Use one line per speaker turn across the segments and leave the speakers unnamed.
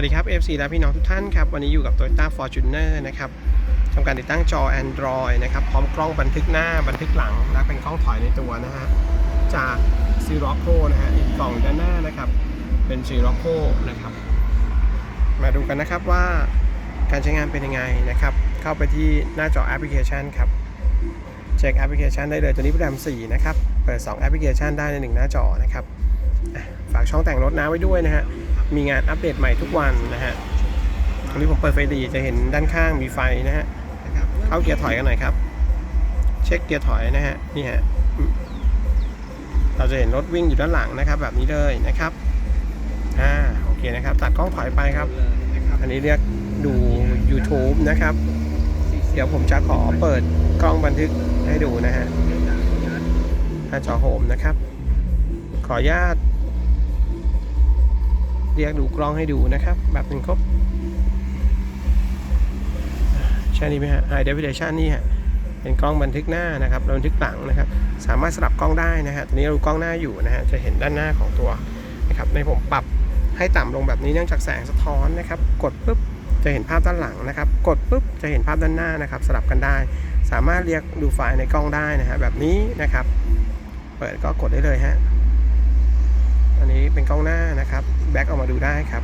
วัสดีครับ FC และพี่น้องทุกท่านครับ วันนี้อยู่กับ Toyota Fortuner นะครับทำการติดตั้งจอ Android นะครับ พร้อมกล้องบันทึกหน้าบันทึกหลัง และเป็นกล้องถอยในตัวนะฮะ จาก s i r o c o นะฮะ อีกกล่องด้านหน้านะครับ เป็น s i r o c o นะครับ มาดูกันนะครับว่าการใช้งานเป็นยังไงนะครับ เข้าไปที่หน้าจอแอปพลิเคชันครับ เช็คแอปพลิเคชันได้เลย ตัวนี้เป็นแรม4นะครับ เปิด 2 แอปพลิเคชันได้ใน 1 หน้าจอนะครับ ฝากช่องแต่งรถน้าไว้ด้วยนะฮะ มีงานอัปเดตใหม่ทุกวันนะฮะ ตรงนี้ผมเปิดไฟดีจะเห็นด้านข้างมีไฟนะฮะ เข้าเกียร์ถอยกันหน่อยครับ เช็คเกียร์ถอยนะฮะ นี่ฮะ เราจะเห็นรถวิ่งอยู่ด้านหลังนะครับ แบบนี้เลยนะครับ อ่า โอเคนะครับ ตัดกล้องถอยไปครับ อันนี้เรียกดู YouTube นะครับ เดี๋ยวผมจะขอเปิดกล้องบันทึกให้ดูนะฮะหน้าจอโฮมนะครับ ขออนุญาต เรียกดูกล้องให้ดูนะครับ แบบหนึ่งครบใช่นี้ไหมฮะ High Definition นี่ฮะเป็นกล้องบันทึกหน้านะครับบันทึกหลังนะครับ สามารถสลับกล้องได้นะฮะตอนนี้เราดูกล้องหน้าอยู่นะฮะจะเห็นด้านหน้าของตัวนะครับในผมปรับให้ต่ำลงแบบนี้เนื่องจากแสงสะท้อนนะครับ กดปุ๊บจะเห็นภาพด้านหลังนะครับ กดปุ๊บจะเห็นภาพด้านหน้านะครับ สลับกันได้ สามารถเรียกดูไฟล์ในกล้องได้นะฮะแบบนี้นะครับ เปิดก็กดได้เลยฮะ กล้องหน้านะครับแบ็กออกมาดูได้ครับ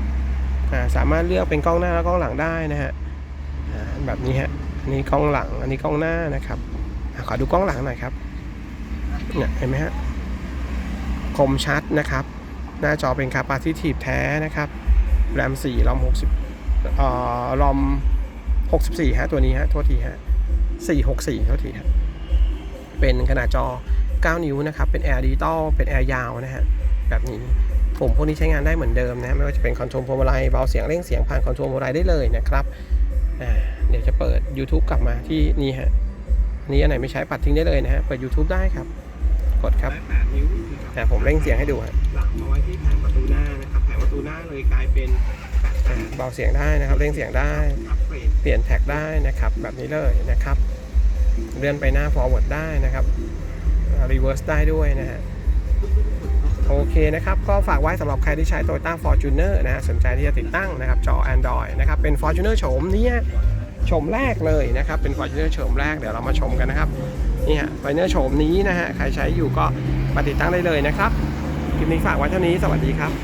สามารถเลือกเป็นกล้องหน้าและกล้องหลังได้นะฮะแบบนี้ฮะอันนี้กล้องหลังอันนี้กล้องหน้านะครับอขอดูกล้องหลังหน่อยครับเนี่ยเห็นไหมฮะคมชัดนะครับ หน้าจอเป็นคาปาซิทีฟแท้นะครับแรม4รอม60เอ่อรอม64ฮะตัวนี้ฮะโทษทีฮะ464โทษทีฮะเป็นขนาดจอ 9 นิ้วนะครับ เป็นแอร์ดิจิตอลเป็นแอร์ยาวนะฮะแบบนี้ ผมพวกนี้ใช้งานได้เหมือนเดิมนะไม่ว่าจะเป็นคอนโทรลพวงมาลัยเบาเสียงเร่งเสียงผ่านคอนโทรลพวงมาลัยได้เลยนะครับอ่าเดี๋ยวจะเปิด YouTube กลับมาที่นี่ฮะอันนี้อันไหนไม่ใช้ปัดทิ้งได้เลยนะฮะเปิด YouTube ได้ครับ กดครับ
แปดนิ้วคือ
แต่ผมเร่งเสียงให้ดูฮะ
หลังมาไว้ที่แผงประตูหน้านะครับแผงประตูหน้าเลยกลายเป็นแปด
อ่าเบาเสียงได้นะครับเร่งเสียงได้
อัปเกรด
เปลี่ยนแท็กได้นะครับ แบบนี้เลยนะครับ เลื่อนไปหน้า forward ได้นะครับอ่า reverse ได้ด้วยนะฮะ โอเคนะครับ ก็ฝากไว้สำหรับใครที่ใช้ Toyota Fortuner นะฮะสนใจที่จะติดตั้งนะครับจอ Android นะครับเป็น Fortuner โฉมนี้โฉมแรกเลยนะครับเป็น Fortuner โฉมแรกเดี๋ยวเรามาชมกันนะครับนี่ฮะ Fortuner โฉมนี้นะฮะใครใช้อยู่ก็มาติดตั้งได้เลยนะครับคลิปนี้ฝากไว้เท่านี้สวัสดีครับ